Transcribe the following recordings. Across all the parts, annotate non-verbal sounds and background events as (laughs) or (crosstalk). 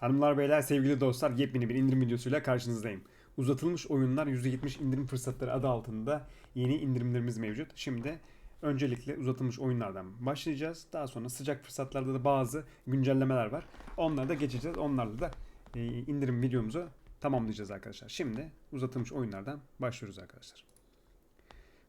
Hanımlar beyler sevgili dostlar yepyeni bir indirim videosuyla karşınızdayım. Uzatılmış oyunlar %70 indirim fırsatları adı altında yeni indirimlerimiz mevcut. Şimdi öncelikle uzatılmış oyunlardan başlayacağız. Daha sonra sıcak fırsatlarda da bazı güncellemeler var. Onlara da geçeceğiz. Onlarla da e, indirim videomuzu tamamlayacağız arkadaşlar. Şimdi uzatılmış oyunlardan başlıyoruz arkadaşlar.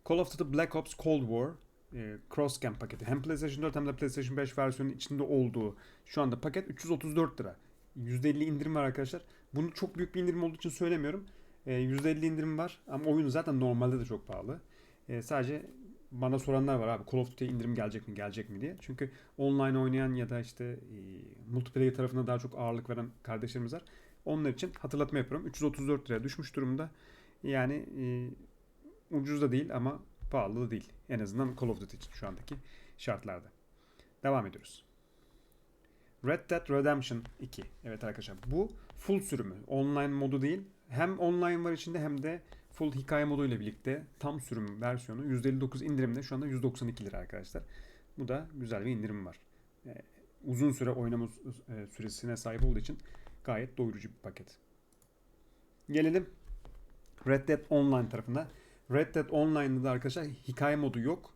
Call of Duty Black Ops Cold War e, Cross Camp paketi. Hem PlayStation 4 hem de PlayStation 5 versiyonun içinde olduğu şu anda paket 334 lira. %50 indirim var arkadaşlar. Bunu çok büyük bir indirim olduğu için söylemiyorum. E, %50 indirim var ama oyun zaten normalde de çok pahalı. E, sadece bana soranlar var abi Call of Duty'ye indirim gelecek mi gelecek mi diye. Çünkü online oynayan ya da işte e, multiplayer tarafına daha çok ağırlık veren kardeşlerimiz var. Onlar için hatırlatma yapıyorum. 334 liraya düşmüş durumda. Yani e, ucuz da değil ama pahalı da değil. En azından Call of Duty için şu andaki şartlarda. Devam ediyoruz. Red Dead Redemption 2. Evet arkadaşlar bu full sürümü. Online modu değil. Hem online var içinde hem de full hikaye modu ile birlikte tam sürüm versiyonu %59 indirimde şu anda 192 lira arkadaşlar. Bu da güzel bir indirim var. Ee, uzun süre oynama e, süresine sahip olduğu için gayet doyurucu bir paket. Gelelim Red Dead Online tarafına. Red Dead Online'da da arkadaşlar hikaye modu yok.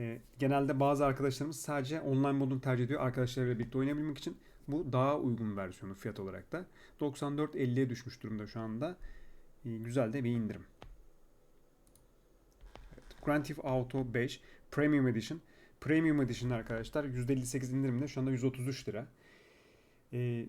E, genelde bazı arkadaşlarımız sadece online modunu tercih ediyor. Arkadaşlarıyla birlikte oynayabilmek için. Bu daha uygun versiyonu fiyat olarak da. 94.50'ye düşmüş durumda şu anda. E, güzel de bir indirim. Evet, Grand Theft Auto 5 Premium Edition. Premium Edition arkadaşlar %58 indirimde şu anda 133 lira. E,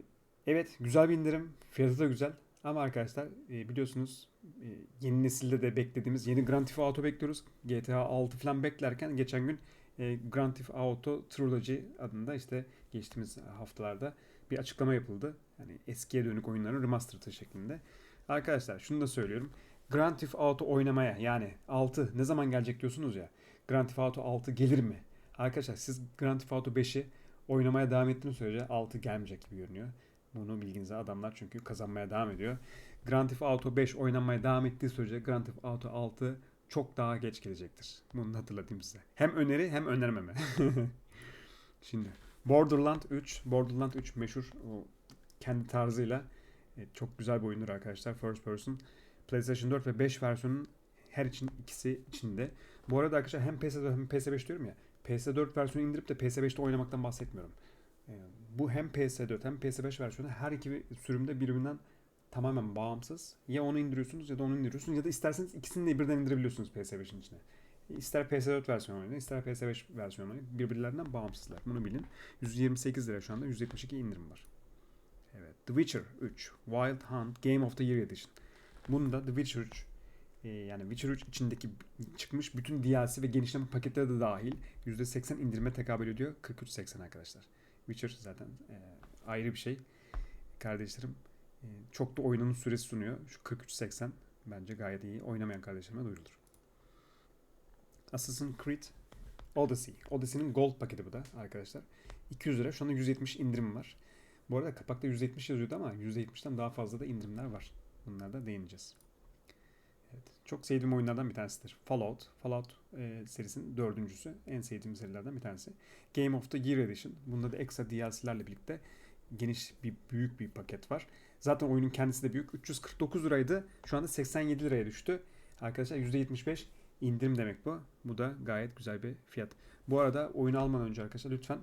evet güzel bir indirim. Fiyatı da güzel. Ama arkadaşlar e, biliyorsunuz e, yeni nesilde de beklediğimiz yeni Grand Theft Auto bekliyoruz. GTA 6 falan beklerken geçen gün e, Grand Theft Auto Trilogy adında işte geçtiğimiz haftalarda bir açıklama yapıldı. Yani eskiye dönük oyunların remastered'ı şeklinde. Arkadaşlar şunu da söylüyorum. Grand Theft Auto oynamaya yani 6 ne zaman gelecek diyorsunuz ya. Grand Theft Auto 6 gelir mi? Arkadaşlar siz Grand Theft Auto 5'i oynamaya devam ettiğiniz sürece 6 gelmeyecek gibi görünüyor. Bunu bilginize adamlar çünkü kazanmaya devam ediyor. Grand Theft Auto 5 oynanmaya devam ettiği sürece Grand Theft Auto 6 çok daha geç gelecektir. Bunu hatırlatayım size. Hem öneri hem önermeme. (laughs) Şimdi Borderland 3. Borderland 3 meşhur o kendi tarzıyla e, çok güzel bir oyundur arkadaşlar. First person. PlayStation 4 ve 5 versiyonun her için ikisi içinde. Bu arada arkadaşlar hem PS4 hem PS5 diyorum ya. PS4 versiyonu indirip de PS5'te oynamaktan bahsetmiyorum. E, bu hem PS4 hem PS5 versiyonu her iki sürümde birbirinden tamamen bağımsız. Ya onu indiriyorsunuz ya da onu indiriyorsunuz ya da isterseniz ikisini de birden indirebiliyorsunuz PS5'in içine. İster PS4 versiyonu oynayın, ister PS5 versiyonu oynayın. Birbirlerinden bağımsızlar. Bunu bilin. 128 lira şu anda 172 indirim var. Evet. The Witcher 3. Wild Hunt Game of the Year Edition. Bunda The Witcher 3 e, yani Witcher 3 içindeki çıkmış bütün DLC ve genişleme paketleri de dahil %80 indirime tekabül ediyor. 43.80 arkadaşlar. Witcher zaten e, ayrı bir şey. Kardeşlerim e, çok da oyunun süresi sunuyor. Şu 43.80 bence gayet iyi. Oynamayan kardeşlerime duyurulur. Assassin's Creed Odyssey. Odyssey'nin Gold paketi bu da arkadaşlar. 200 lira. Şu anda 170 indirim var. Bu arada kapakta 170 yazıyordu ama %70'ten daha fazla da indirimler var. Bunlara da değineceğiz. Evet. Çok sevdiğim oyunlardan bir tanesidir. Fallout. Fallout e, serisinin dördüncüsü. En sevdiğim serilerden bir tanesi. Game of the Year Edition. Bunda da ekstra DLC'lerle birlikte geniş bir büyük bir paket var. Zaten oyunun kendisi de büyük. 349 liraydı. Şu anda 87 liraya düştü. Arkadaşlar %75 indirim demek bu. Bu da gayet güzel bir fiyat. Bu arada oyunu almadan önce arkadaşlar lütfen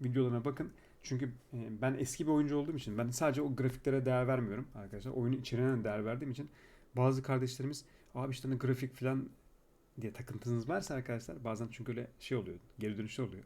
videolarına bakın. Çünkü e, ben eski bir oyuncu olduğum için ben sadece o grafiklere değer vermiyorum arkadaşlar. Oyunun içeriğine değer verdiğim için bazı kardeşlerimiz abi işte hani grafik falan diye takıntınız varsa arkadaşlar bazen çünkü öyle şey oluyor. Geri dönüşler oluyor.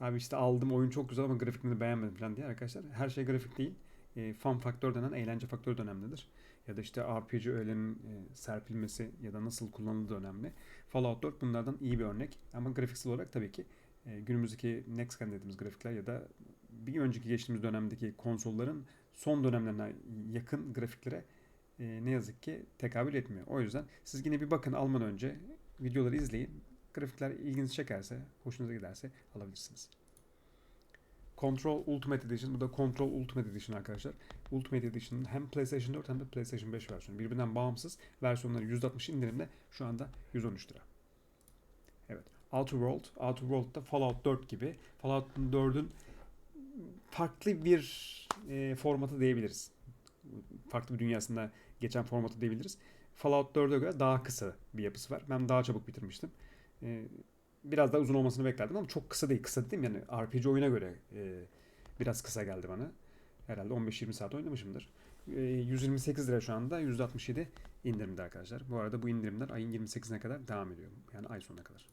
Abi işte aldım oyun çok güzel ama grafikini beğenmedim falan diye arkadaşlar. Her şey grafik değil. E, fun faktör denen eğlence faktörü de önemlidir. Ya da işte RPG öğelerinin e, serpilmesi ya da nasıl kullanıldığı önemli. Fallout 4 bunlardan iyi bir örnek. Ama grafiksel olarak tabii ki e, günümüzdeki next gen dediğimiz grafikler ya da bir önceki geçtiğimiz dönemdeki konsolların son dönemlerine yakın grafiklere e, ne yazık ki tekabül etmiyor. O yüzden siz yine bir bakın almadan önce videoları izleyin. Grafikler ilginizi çekerse, hoşunuza giderse alabilirsiniz. Control Ultimate Edition. Bu da Control Ultimate Edition arkadaşlar. Ultimate Edition'ın hem PlayStation 4 hem de PlayStation 5 versiyonu. Birbirinden bağımsız versiyonları 160 indirimde şu anda 113 lira. Evet. Outer World. Outer World'da Fallout 4 gibi. Fallout 4'ün farklı bir e, formatı diyebiliriz. Farklı bir dünyasında geçen formatı diyebiliriz. Fallout 4'e göre daha kısa bir yapısı var. Ben daha çabuk bitirmiştim. E, biraz daha uzun olmasını beklerdim ama çok kısa değil. Kısa dedim yani RPG oyuna göre e, biraz kısa geldi bana. Herhalde 15-20 saat oynamışımdır. E, 128 lira şu anda %67 indirimde arkadaşlar. Bu arada bu indirimler ayın 28'ine kadar devam ediyor. Yani ay sonuna kadar.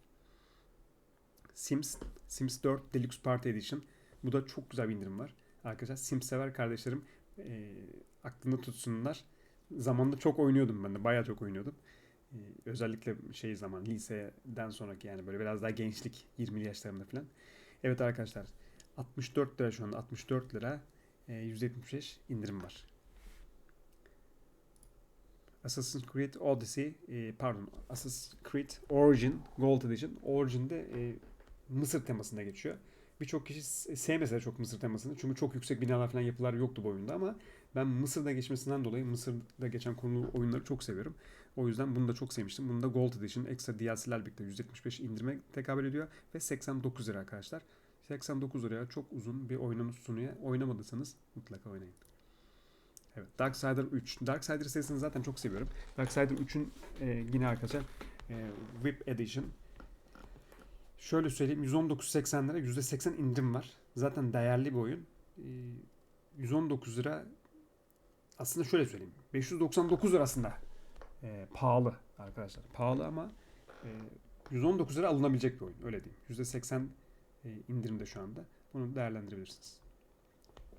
Sims, Sims 4 Deluxe Party Edition. Bu da çok güzel bir indirim var. Arkadaşlar Sims sever kardeşlerim e, aklında tutsunlar. Zamanında çok oynuyordum ben de. Bayağı çok oynuyordum. E, özellikle şey zaman liseden sonraki yani böyle biraz daha gençlik 20'li yaşlarımda falan. Evet arkadaşlar 64 lira şu anda 64 lira e, 175 indirim var. Assassin's Creed Odyssey e, pardon Assassin's Creed Origin Gold Edition Origin'de e, Mısır temasında geçiyor. Birçok kişi sevmese de çok Mısır temasını. Çünkü çok yüksek binalar falan yapılar yoktu bu oyunda ama ben Mısır'da geçmesinden dolayı Mısır'da geçen konulu oyunları çok seviyorum. O yüzden bunu da çok sevmiştim. Bunu da Gold Edition ekstra DLC'ler birlikte 175 indirime tekabül ediyor ve 89 lira arkadaşlar. 89 liraya çok uzun bir oyununu sunuyor. Oynamadıysanız mutlaka oynayın. Evet, Darksider 3. Darksider serisini zaten çok seviyorum. Darksider 3'ün e, yine arkadaşlar e, VIP Edition. Şöyle söyleyeyim 119.80 lira %80 indirim var. Zaten değerli bir oyun. E, 119 lira aslında şöyle söyleyeyim. 599 lirasında e, pahalı arkadaşlar. Pahalı ama e, 119 lira alınabilecek bir oyun. Öyle diyeyim. %80 e, indirimde şu anda. Bunu değerlendirebilirsiniz.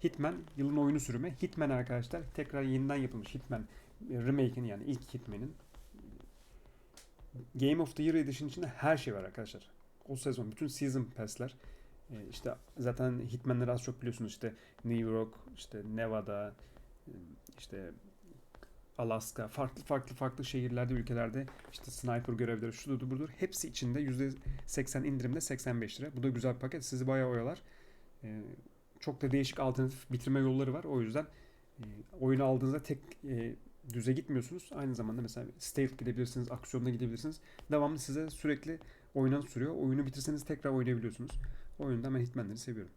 Hitman yılın oyunu sürümü. Hitman arkadaşlar tekrar yeniden yapılmış Hitman e, remake'in yani ilk Hitman'in Game of the Year Edition içinde her şey var arkadaşlar. O sezon bütün season pass'ler e, işte zaten Hitman'ları az çok biliyorsunuz işte New York, işte Nevada, e, işte Alaska, farklı farklı farklı şehirlerde, ülkelerde işte sniper görevleri, şudur budur hepsi içinde %80 indirimde 85 lira. Bu da güzel bir paket. Sizi bayağı oyalar. E, çok da değişik alternatif bitirme yolları var. O yüzden e, oyunu aldığınızda tek e, düze gitmiyorsunuz. Aynı zamanda mesela stealth gidebilirsiniz, aksiyonda gidebilirsiniz. Devamlı size sürekli oynan sürüyor. Oyunu bitirseniz tekrar oynayabiliyorsunuz. O yüzden ben Hitman'leri seviyorum.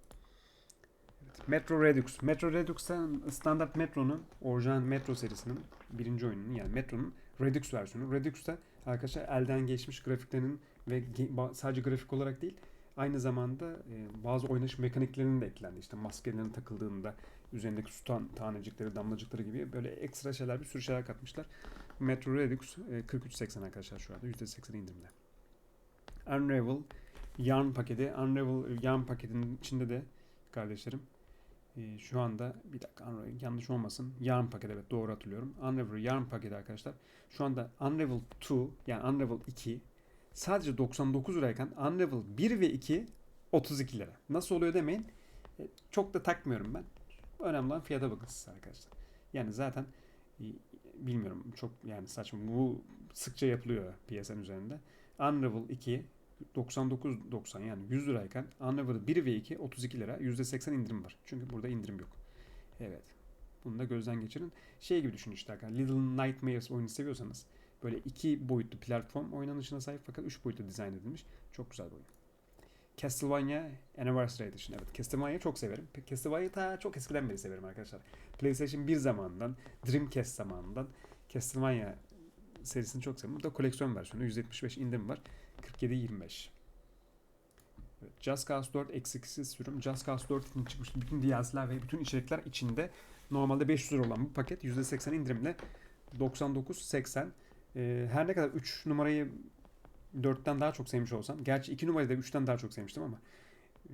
Metro Redux. Metro Redux'ta standart Metro'nun, orijinal Metro serisinin birinci oyununun yani Metro'nun Redux versiyonu. Redux'ta arkadaşlar elden geçmiş grafiklerinin ve sadece grafik olarak değil aynı zamanda e, bazı oynanış mekaniklerinin de eklendi. İşte maskelerin takıldığında üzerindeki su tan- tanecikleri, damlacıkları gibi böyle ekstra şeyler, bir sürü şeyler katmışlar. Metro Redux e, 43.80 arkadaşlar şu anda %80 indirimde. Unravel Yarn paketi. Unravel Yarn paketinin içinde de kardeşlerim e, şu anda bir dakika Unravel, yanlış olmasın. Yarn paketi evet doğru hatırlıyorum. Unravel Yarn paketi arkadaşlar. Şu anda Unravel 2 yani Unravel 2 sadece 99 lirayken Unravel 1 ve 2 32 lira. Nasıl oluyor demeyin. E, çok da takmıyorum ben. Önemli olan fiyata bakın siz arkadaşlar. Yani zaten e, bilmiyorum çok yani saçma. Bu sıkça yapılıyor piyasanın üzerinde. Unravel 2 99.90 yani 100 lirayken Unravel 1 ve 2 32 lira %80 indirim var. Çünkü burada indirim yok. Evet. Bunu da gözden geçirin. Şey gibi düşünün işte arkadaşlar. Little Nightmares oyunu seviyorsanız böyle iki boyutlu platform oynanışına sahip fakat üç boyutlu dizayn edilmiş. Çok güzel bir oyun. Castlevania Anniversary Edition. Evet Castlevania'yı çok severim. Castlevania'yı ta çok eskiden beri severim arkadaşlar. PlayStation 1 zamanından, Dreamcast zamanından Castlevania serisini çok seviyorum. Bu da koleksiyon versiyonu. 175 indirim var. 47.25. Evet, Just Cause 4 eksiksiz sürüm. Just Cause 4 için çıkmış bütün DLC'ler ve bütün içerikler içinde. Normalde 500 lira olan bu paket %80 indirimle 99.80. Ee, her ne kadar 3 numarayı 4'ten daha çok sevmiş olsam. Gerçi 2 numarayı da 3'ten daha çok sevmiştim ama e,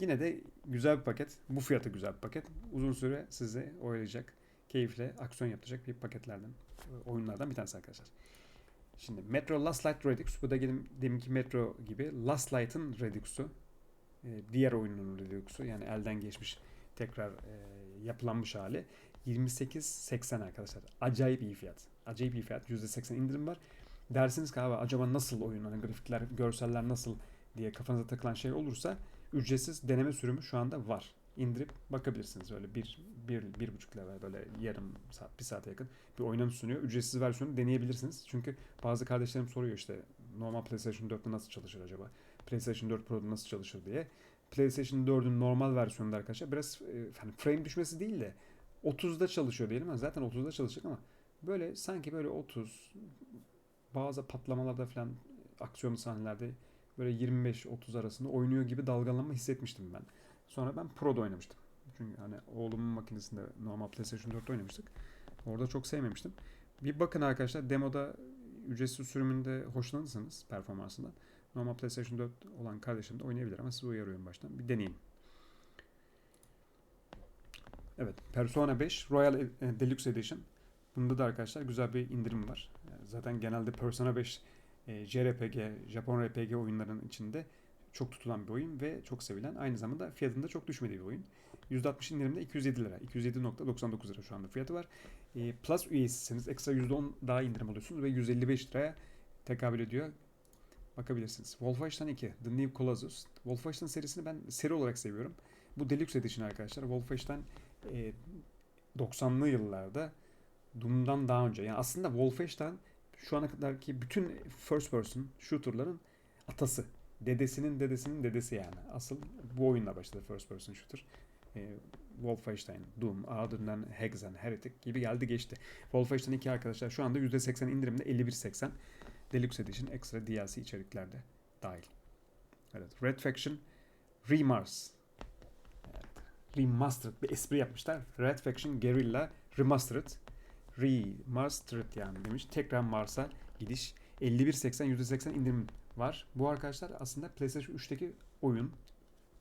yine de güzel bir paket. Bu fiyata güzel bir paket. Uzun süre sizi oyalayacak, keyifle aksiyon yapacak bir paketlerden, e, oyunlardan bir tanesi arkadaşlar. Şimdi Metro Last Light Redux. Bu da dedim, deminki Metro gibi Last Light'ın Redux'u. Ee, diğer oyunun Redux'u. Yani elden geçmiş tekrar e, yapılanmış hali. 28.80 arkadaşlar. Acayip iyi fiyat. Acayip iyi fiyat. %80 indirim var. Dersiniz ki abi acaba nasıl oyun, hani grafikler, görseller nasıl diye kafanıza takılan şey olursa ücretsiz deneme sürümü şu anda var. İndirip bakabilirsiniz. Öyle bir, bir, bir buçuk level böyle yarım saat, bir saate yakın bir oynanış sunuyor. Ücretsiz versiyonu deneyebilirsiniz. Çünkü bazı kardeşlerim soruyor işte normal PlayStation 4'te nasıl çalışır acaba? PlayStation 4 Pro'da nasıl çalışır diye. PlayStation 4'ün normal versiyonunda arkadaşlar biraz e, hani frame düşmesi değil de 30'da çalışıyor diyelim ama zaten 30'da çalışacak ama böyle sanki böyle 30 bazı patlamalarda falan aksiyonlu sahnelerde böyle 25-30 arasında oynuyor gibi dalgalanma hissetmiştim ben. Sonra ben Pro'da oynamıştım. Çünkü hani oğlumun makinesinde normal PlayStation 4'te oynamıştık. Orada çok sevmemiştim. Bir bakın arkadaşlar demoda ücretsiz sürümünde hoşlanırsanız performansından normal PlayStation 4 olan kardeşim de oynayabilir ama size uyarıyorum baştan. Bir deneyin. Evet. Persona 5 Royal e, Deluxe Edition. Bunda da arkadaşlar güzel bir indirim var. Zaten genelde Persona 5 e, JRPG, Japon RPG oyunların içinde çok tutulan bir oyun ve çok sevilen. Aynı zamanda fiyatında çok düşmediği bir oyun. %60 indirimde 207 lira. 207.99 lira şu anda fiyatı var. E, Plus üyesiyseniz ekstra %10 daha indirim alıyorsunuz ve 155 liraya tekabül ediyor. Bakabilirsiniz. Wolfenstein 2, The New Colossus. Wolfenstein serisini ben seri olarak seviyorum. Bu Deluxe Edition arkadaşlar. Wolfenstein e, 90'lı yıllarda Doom'dan daha önce. Yani aslında Wolfenstein şu ana kadarki bütün first person shooter'ların atası. Dedesinin dedesinin dedesi yani. Asıl bu oyunla başladı first person shooter. E, Wolfenstein, Doom, ardından Hexen, Heretic gibi geldi geçti. Wolfenstein 2 arkadaşlar şu anda %80 indirimde 51.80. Deluxe Edition ekstra DLC içeriklerde dahil. Evet. Red Faction Remars. Evet. Remastered bir espri yapmışlar. Red Faction Guerrilla Remastered. Remastered yani demiş. Tekrar Mars'a gidiş. 51.80 %80 indirim var. Bu arkadaşlar aslında PlayStation 3'teki oyun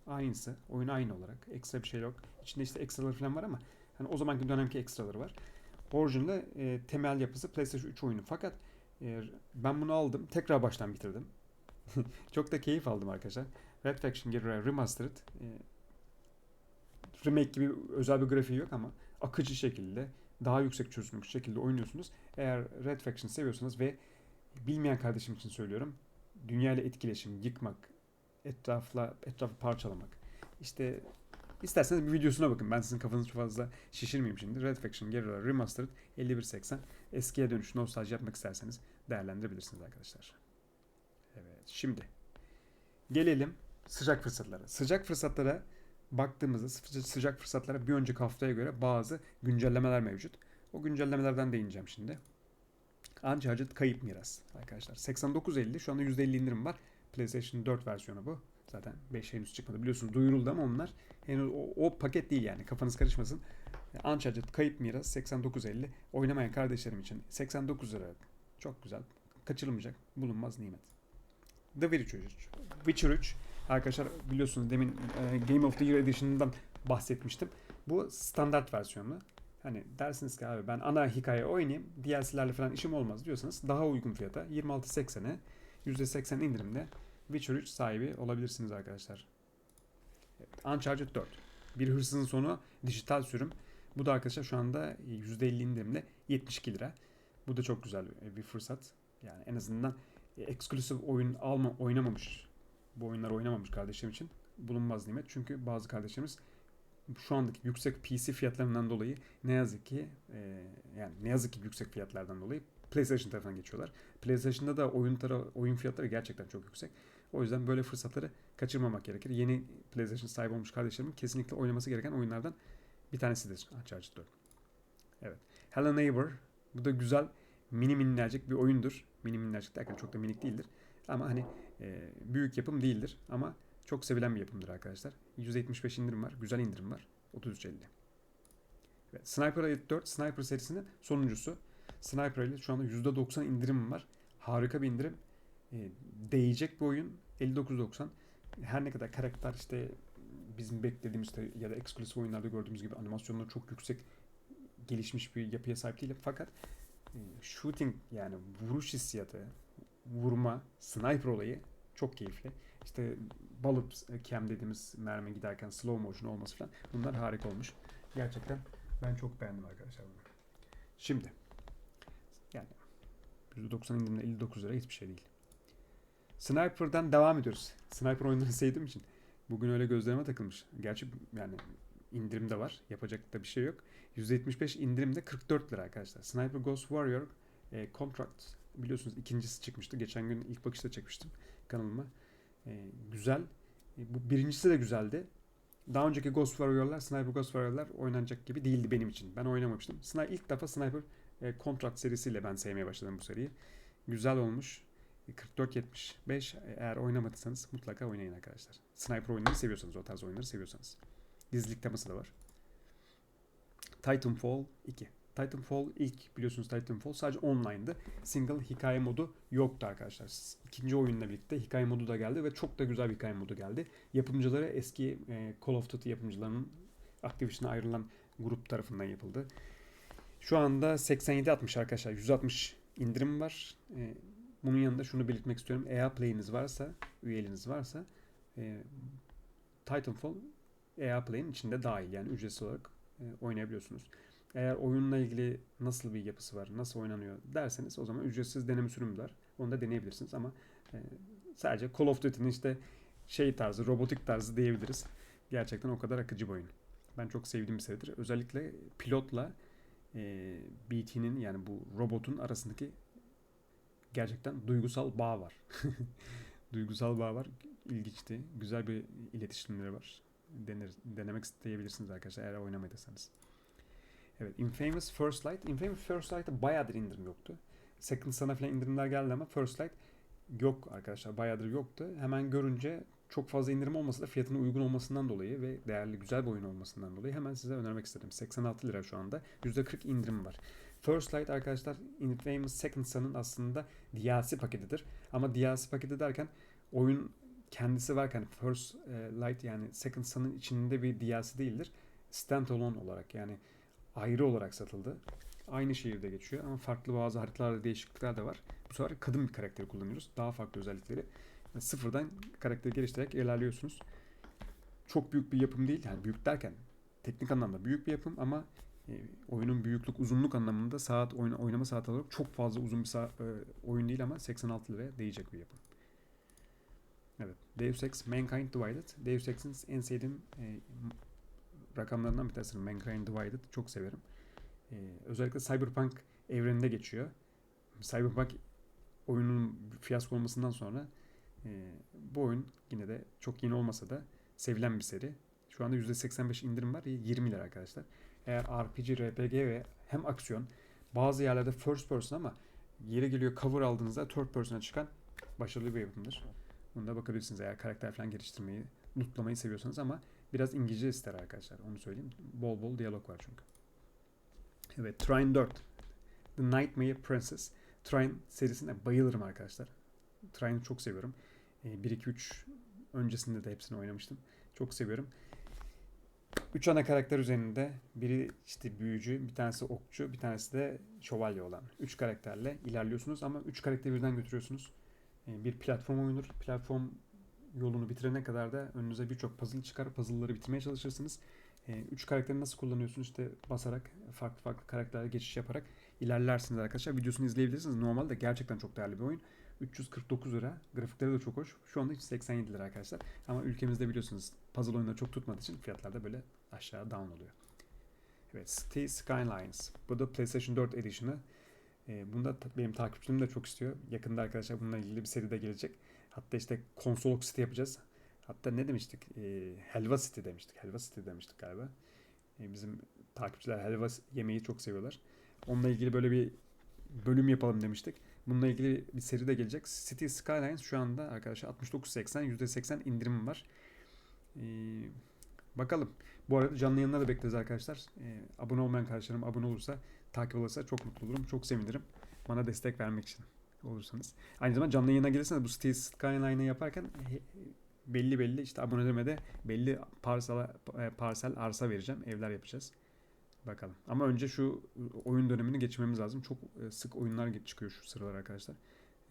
aynısı. Oyun aynı olarak. Ekstra bir şey yok. İçinde işte ekstralar falan var ama hani o zamanki dönemki ekstraları var. Orijinal e, temel yapısı PlayStation 3 oyunu. Fakat e, ben bunu aldım. Tekrar baştan bitirdim. (laughs) Çok da keyif aldım arkadaşlar. Red Faction Guerrilla Remastered e, remake gibi özel bir grafiği yok ama akıcı şekilde daha yüksek çözünürlük şekilde oynuyorsunuz. Eğer Red Faction seviyorsanız ve bilmeyen kardeşim için söylüyorum. Dünya ile etkileşim, yıkmak, etrafla etrafı parçalamak. İşte isterseniz bir videosuna bakın. Ben sizin kafanızı çok fazla şişirmeyeyim şimdi. Red Faction Guerrilla Remastered 51.80 eskiye dönüş nostalji yapmak isterseniz değerlendirebilirsiniz arkadaşlar. Evet şimdi gelelim sıcak fırsatlara. Sıcak fırsatlara baktığımızda sıcak fırsatlara bir önceki haftaya göre bazı güncellemeler mevcut. O güncellemelerden değineceğim şimdi. Uncharted Kayıp Miras arkadaşlar. 89.50 şu anda %50 indirim var. PlayStation 4 versiyonu bu. Zaten 5 henüz çıkmadı. Biliyorsunuz duyuruldu ama onlar henüz o, o paket değil yani. Kafanız karışmasın. Uncharted Kayıp Miras 89.50 oynamayan kardeşlerim için 89 lira. Çok güzel. Kaçırılmayacak. Bulunmaz nimet. The Witcher 3. Witcher 3 Arkadaşlar biliyorsunuz demin e, Game of the Year Edition'dan bahsetmiştim. Bu standart versiyonu. Hani dersiniz ki abi ben ana hikaye oynayayım, DLC'lerle falan işim olmaz diyorsanız daha uygun fiyata 26.80'e %80 indirimde Witcher 3 sahibi olabilirsiniz arkadaşlar. Evet, Uncharted 4. Bir hırsızın sonu dijital sürüm. Bu da arkadaşlar şu anda %50 indirimle 72 lira. Bu da çok güzel bir fırsat. Yani en azından eksklusif oyun alma oynamamış bu oyunları oynamamış kardeşlerim için bulunmaz nimet. Çünkü bazı kardeşlerimiz şu andaki yüksek PC fiyatlarından dolayı ne yazık ki e, yani ne yazık ki yüksek fiyatlardan dolayı PlayStation tarafına geçiyorlar. PlayStation'da da oyun tara oyun fiyatları gerçekten çok yüksek. O yüzden böyle fırsatları kaçırmamak gerekir. Yeni PlayStation sahibi olmuş kardeşlerimin kesinlikle oynaması gereken oyunlardan bir tanesidir Uncharted 4. Evet. Hello Neighbor. Bu da güzel mini minnacık bir oyundur. Mini minnacık derken çok da minik değildir. Ama hani e, büyük yapım değildir ama çok sevilen bir yapımdır arkadaşlar. 175 indirim var. Güzel indirim var. 33.50. Evet, Sniper Elite 4 Sniper serisinin sonuncusu. Sniper Elite şu anda %90 indirim var. Harika bir indirim. E, değecek bir oyun. 59.90. Her ne kadar karakter işte bizim beklediğimiz ya da eksklusif oyunlarda gördüğümüz gibi animasyonları çok yüksek gelişmiş bir yapıya sahip değil. Fakat e, shooting yani vuruş hissiyatı, vurma, sniper olayı çok keyifli. İşte bullet cam dediğimiz mermi giderken slow motion olması falan bunlar harika olmuş. Gerçekten ben çok beğendim arkadaşlar bunu. Şimdi yani %90 indirimle 59 lira hiçbir şey değil. Sniper'dan devam ediyoruz. Sniper oyunları (laughs) sevdiğim için bugün öyle gözlerime takılmış. Gerçi yani indirim de var. Yapacak da bir şey yok. %75 indirimde 44 lira arkadaşlar. Sniper Ghost Warrior e, Contract biliyorsunuz ikincisi çıkmıştı. Geçen gün ilk bakışta çekmiştim kanalıma. E, güzel E, bu birincisi de güzeldi. Daha önceki Ghost Warrior'lar, Sniper Ghost Warrior'lar oynanacak gibi değildi benim için. Ben oynamamıştım. Sniper, ilk defa Sniper e, Contract serisiyle ben sevmeye başladım bu seriyi. Güzel olmuş. E, 44-75 eğer oynamadıysanız mutlaka oynayın arkadaşlar. Sniper oyunları seviyorsanız, o tarz oyunları seviyorsanız. Gizlilik teması da var. Titanfall 2. Titanfall ilk biliyorsunuz Titanfall sadece online'dı. Single hikaye modu yoktu arkadaşlar. İkinci oyunla birlikte hikaye modu da geldi ve çok da güzel bir hikaye modu geldi. Yapımcıları eski e, Call of Duty yapımcılarının Activision'a ayrılan grup tarafından yapıldı. Şu anda 87-60 arkadaşlar. 160 indirim var. E, bunun yanında şunu belirtmek istiyorum. EA Play'iniz varsa, üyeliğiniz varsa e, Titanfall EA Play'in içinde dahil. Yani ücretsiz olarak e, oynayabiliyorsunuz. Eğer oyunla ilgili nasıl bir yapısı var, nasıl oynanıyor derseniz o zaman ücretsiz deneme sürümü var. Onu da deneyebilirsiniz ama e, sadece Call of Duty'nin işte şey tarzı, robotik tarzı diyebiliriz. Gerçekten o kadar akıcı bir oyun. Ben çok sevdiğim bir seridir. Özellikle pilotla e, BT'nin yani bu robotun arasındaki gerçekten duygusal bağ var. (laughs) duygusal bağ var. İlginçti. Güzel bir iletişimleri var. Denir, denemek isteyebilirsiniz arkadaşlar eğer oynamadıysanız. Evet, Infamous First Light. Infamous First Light'ta bayağıdır indirim yoktu. Second Son'a falan indirimler geldi ama First Light yok arkadaşlar. Bayağıdır yoktu. Hemen görünce çok fazla indirim olmasa da fiyatının uygun olmasından dolayı ve değerli güzel bir oyun olmasından dolayı hemen size önermek istedim. 86 lira şu anda. %40 indirim var. First Light arkadaşlar Infamous Second Son'ın aslında DLC paketidir. Ama DLC paketi derken oyun kendisi varken First Light yani Second Son'ın içinde bir DLC değildir. Standalone olarak yani ayrı olarak satıldı. Aynı şehirde geçiyor ama farklı bazı haritalarda değişiklikler de var. Bu sefer kadın bir karakteri kullanıyoruz. Daha farklı özellikleri. Yani sıfırdan karakteri geliştirerek ilerliyorsunuz. Çok büyük bir yapım değil. Yani büyük derken teknik anlamda büyük bir yapım ama e, oyunun büyüklük, uzunluk anlamında saat oyna, oynama saati olarak çok fazla uzun bir saat, e, oyun değil ama 86 liraya değecek bir yapım. Evet. Deus Ex Mankind Divided. Deus Ex'in en sevdiğim e, rakamlarından bir tanesi Mankind Divided. Çok severim. Ee, özellikle Cyberpunk evreninde geçiyor. Cyberpunk oyunun fiyasko olmasından sonra e, bu oyun yine de çok yeni olmasa da sevilen bir seri. Şu anda %85 indirim var. 20 lira arkadaşlar. Eğer RPG, RPG ve hem aksiyon bazı yerlerde first person ama yeri geliyor cover aldığınızda third person'a çıkan başarılı bir yapımdır. Bunda bakabilirsiniz eğer karakter falan geliştirmeyi, lootlamayı seviyorsanız ama biraz İngilizce ister arkadaşlar. Onu söyleyeyim. Bol bol diyalog var çünkü. Evet, Trine 4. The Nightmare Princess. Trine serisine bayılırım arkadaşlar. Trine'i çok seviyorum. 1-2-3 öncesinde de hepsini oynamıştım. Çok seviyorum. Üç ana karakter üzerinde biri işte büyücü, bir tanesi okçu, bir tanesi de şövalye olan. Üç karakterle ilerliyorsunuz ama üç karakteri birden götürüyorsunuz. Bir platform oyunur. Platform yolunu bitirene kadar da önünüze birçok puzzle çıkar. Puzzle'ları bitirmeye çalışırsınız. E, üç karakteri nasıl kullanıyorsunuz? İşte basarak, farklı farklı karakterlere geçiş yaparak ilerlersiniz arkadaşlar. Videosunu izleyebilirsiniz. Normalde gerçekten çok değerli bir oyun. 349 lira. Grafikleri de çok hoş. Şu anda 387 lira arkadaşlar. Ama ülkemizde biliyorsunuz puzzle oyunları çok tutmadığı için fiyatlar da böyle aşağı down oluyor. Evet, City Skylines. Bu da PlayStation 4 Edition'ı. E, bunda benim takipçilerim de çok istiyor. Yakında arkadaşlar bununla ilgili bir seri de gelecek. Hatta işte konsol City yapacağız. Hatta ne demiştik? E, helva City demiştik. Helva City demiştik galiba. E, bizim takipçiler helva yemeği çok seviyorlar. Onunla ilgili böyle bir bölüm yapalım demiştik. Bununla ilgili bir seri de gelecek. City Skylines şu anda arkadaşlar 69.80 %80 indirim var. Ee, bakalım. Bu arada canlı yayınları da bekleriz arkadaşlar. Ee, abone olmayan kardeşlerim abone olursa, takip olursa çok mutlu olurum. Çok sevinirim. Bana destek vermek için olursanız. Aynı zamanda canlı yayına gelirseniz bu City Skyline'ı yaparken belli belli işte abonelerime de belli parsel, parsel arsa vereceğim. Evler yapacağız. Bakalım. Ama önce şu oyun dönemini geçmemiz lazım. Çok sık oyunlar çıkıyor şu sıralar arkadaşlar.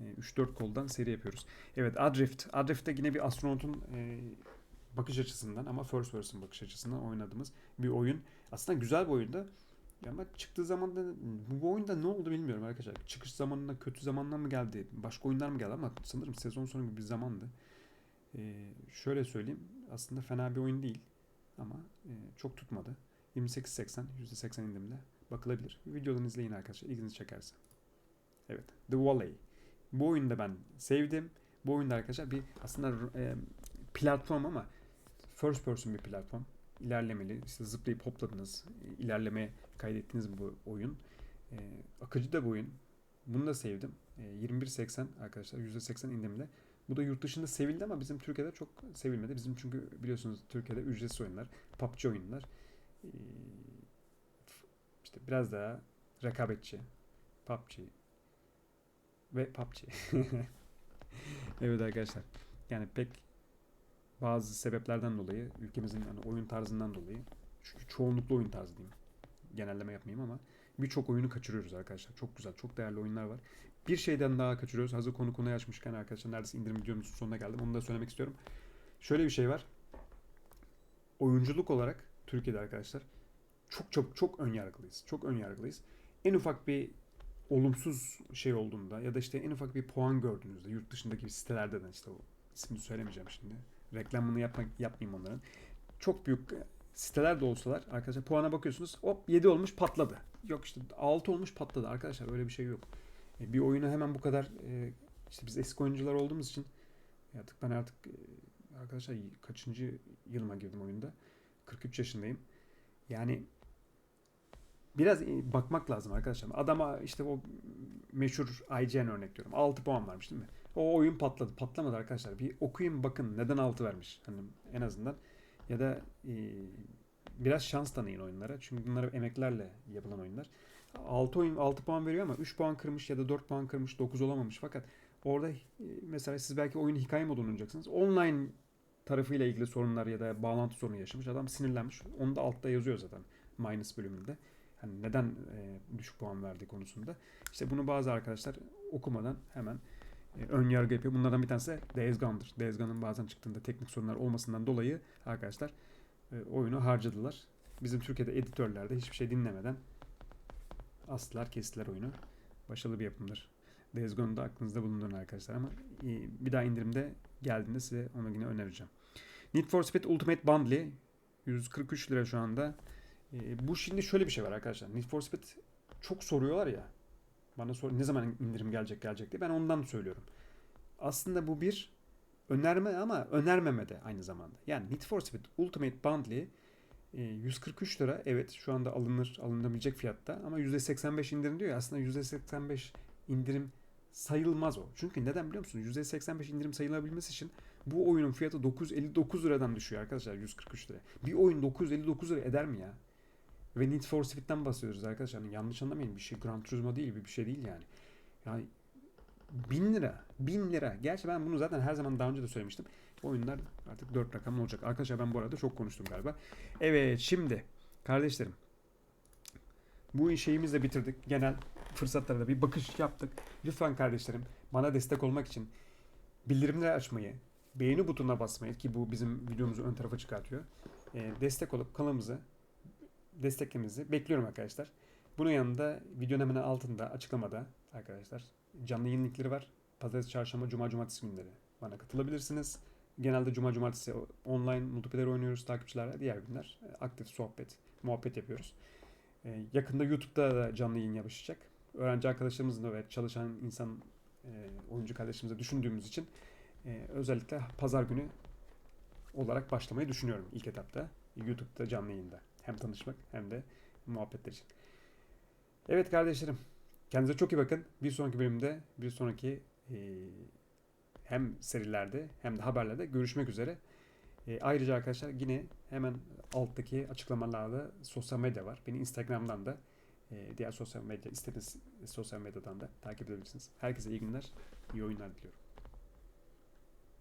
3-4 koldan seri yapıyoruz. Evet Adrift. Adrift'te yine bir astronotun bakış açısından ama first person bakış açısından oynadığımız bir oyun. Aslında güzel bir oyundu. Ama çıktığı zaman da bu oyunda ne oldu bilmiyorum arkadaşlar. Çıkış zamanında kötü zamanlar mı geldi? Başka oyunlar mı geldi ama sanırım sezon sonu gibi bir zamandı. Ee, şöyle söyleyeyim. Aslında fena bir oyun değil. Ama e, çok tutmadı. 28.80 %80 indirimle bakılabilir. Videodan izleyin arkadaşlar ilginizi çekerse. Evet. The Valley. Bu oyunu da ben sevdim. Bu oyunda arkadaşlar bir aslında e, platform ama first person bir platform. İlerlemeli. İşte zıplayıp hopladınız. ilerleme kaydettiğiniz bu oyun. E, akıcı da bu oyun. Bunu da sevdim. E, 21.80 arkadaşlar %80 indirimde. Bu da yurt dışında sevildi ama bizim Türkiye'de çok sevilmedi. Bizim çünkü biliyorsunuz Türkiye'de ücretsiz oyunlar, PUBG oyunlar. E, işte biraz daha rekabetçi. PUBG ve PUBG. (laughs) evet arkadaşlar. Yani pek bazı sebeplerden dolayı ülkemizin hani oyun tarzından dolayı çünkü çoğunlukla oyun tarzı diyeyim. Genelleme yapmayayım ama birçok oyunu kaçırıyoruz arkadaşlar. Çok güzel, çok değerli oyunlar var. Bir şeyden daha kaçırıyoruz. Hazır konu konuyu açmışken arkadaşlar neredeyse indirim videomuzun sonuna geldim. Onu da söylemek istiyorum. Şöyle bir şey var. Oyunculuk olarak Türkiye'de arkadaşlar çok çok çok ön yargılıyız. Çok ön yargılıyız. En ufak bir olumsuz şey olduğunda ya da işte en ufak bir puan gördüğünüzde yurt dışındaki sitelerde de işte o ismini söylemeyeceğim şimdi. Reklamını yapmak yapmayayım onların. Çok büyük siteler de olsalar arkadaşlar puana bakıyorsunuz hop 7 olmuş patladı. Yok işte 6 olmuş patladı arkadaşlar öyle bir şey yok. E, bir oyunu hemen bu kadar e, işte biz eski oyuncular olduğumuz için artık ben artık e, arkadaşlar kaçıncı yılıma girdim oyunda. 43 yaşındayım. Yani biraz e, bakmak lazım arkadaşlar. Adama işte o meşhur IGN örnek diyorum. 6 puan vermiş değil mi? O oyun patladı. Patlamadı arkadaşlar. Bir okuyun bakın neden 6 vermiş. Hani en azından ya da e, biraz şans tanıyın oyunlara. Çünkü bunlar emeklerle yapılan oyunlar. 6 oyun 6 puan veriyor ama 3 puan kırmış ya da 4 puan kırmış 9 olamamış. Fakat orada e, mesela siz belki oyunu hikaye modunda oynayacaksınız. Online tarafıyla ilgili sorunlar ya da bağlantı sorunu yaşamış. Adam sinirlenmiş. Onu da altta yazıyor zaten minus bölümünde. Hani neden e, düşük puan verdiği konusunda. İşte bunu bazı arkadaşlar okumadan hemen ön yargı yapıyor. Bunlardan bir tanesi Days Gone'dır. Days Gone'ın bazen çıktığında teknik sorunlar olmasından dolayı arkadaşlar e, oyunu harcadılar. Bizim Türkiye'de editörler de hiçbir şey dinlemeden astılar kestiler oyunu. Başarılı bir yapımdır. Days Gone'da aklınızda bulundurun arkadaşlar ama bir daha indirimde geldiğinde size onu yine önereceğim. Need for Speed Ultimate Bundle 143 lira şu anda. E, bu şimdi şöyle bir şey var arkadaşlar. Need for Speed çok soruyorlar ya. Bana sor ne zaman indirim gelecek gelecek diye. Ben ondan söylüyorum. Aslında bu bir önerme ama önermeme de aynı zamanda. Yani Need for Speed Ultimate Bundle 143 lira evet şu anda alınır alınabilecek fiyatta ama %85 indirim diyor ya aslında %85 indirim sayılmaz o. Çünkü neden biliyor musun? %85 indirim sayılabilmesi için bu oyunun fiyatı 959 liradan düşüyor arkadaşlar 143 lira. Bir oyun 959 lira eder mi ya? Ve Need for Speed'den bahsediyoruz arkadaşlar. Yani yanlış anlamayın bir şey Gran Turismo değil bir şey değil yani. Yani 1000 lira. 1000 lira. Gerçi ben bunu zaten her zaman daha önce de söylemiştim. Oyunlar artık 4 rakam olacak. Arkadaşlar ben bu arada çok konuştum galiba. Evet şimdi kardeşlerim. Bu şeyimizi de bitirdik. Genel fırsatlara da bir bakış yaptık. Lütfen kardeşlerim bana destek olmak için bildirimleri açmayı, beğeni butonuna basmayı ki bu bizim videomuzu ön tarafa çıkartıyor. E, destek olup kanalımızı desteklemenizi bekliyorum arkadaşlar. Bunun yanında videonun hemen altında açıklamada arkadaşlar canlı yayın linkleri var. Pazartesi, çarşamba, cuma, cumartesi günleri bana katılabilirsiniz. Genelde cuma, cumartesi online multiplayer oynuyoruz takipçilerle. Diğer günler e, aktif sohbet, muhabbet yapıyoruz. Ee, yakında YouTube'da da canlı yayın yapışacak. Öğrenci arkadaşlarımızla ve çalışan insan e, oyuncu kardeşimize düşündüğümüz için e, özellikle pazar günü olarak başlamayı düşünüyorum ilk etapta. YouTube'da canlı yayında. Hem tanışmak hem de muhabbetler için. Evet kardeşlerim. Kendinize çok iyi bakın. Bir sonraki bölümde, bir sonraki e, hem serilerde hem de haberlerde görüşmek üzere. E, ayrıca arkadaşlar yine hemen alttaki açıklamalarda sosyal medya var. Beni Instagram'dan da e, diğer sosyal medya istediğiniz sosyal medyadan da takip edebilirsiniz. Herkese iyi günler, iyi oyunlar diliyorum.